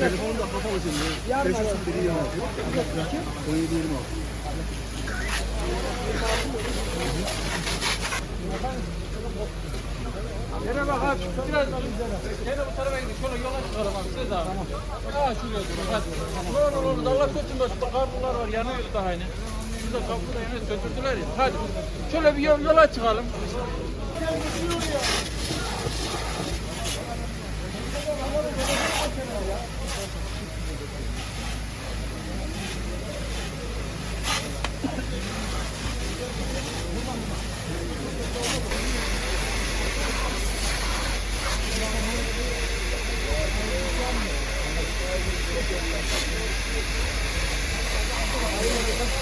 Telefonda kafa başında. Yarın ararım. Biri yanıyor. Koyu diyelim abi. Merhaba abi. Biraz alın. Çıkarım abi siz abi. Ha şuraya durun hadi. Ne olur olur Allah götürmez. Burada karlılar var yanıyor daha yine. Şurada kapıda yine götürdüler ya. Hadi. Şöyle bir yol- yola çıkalım.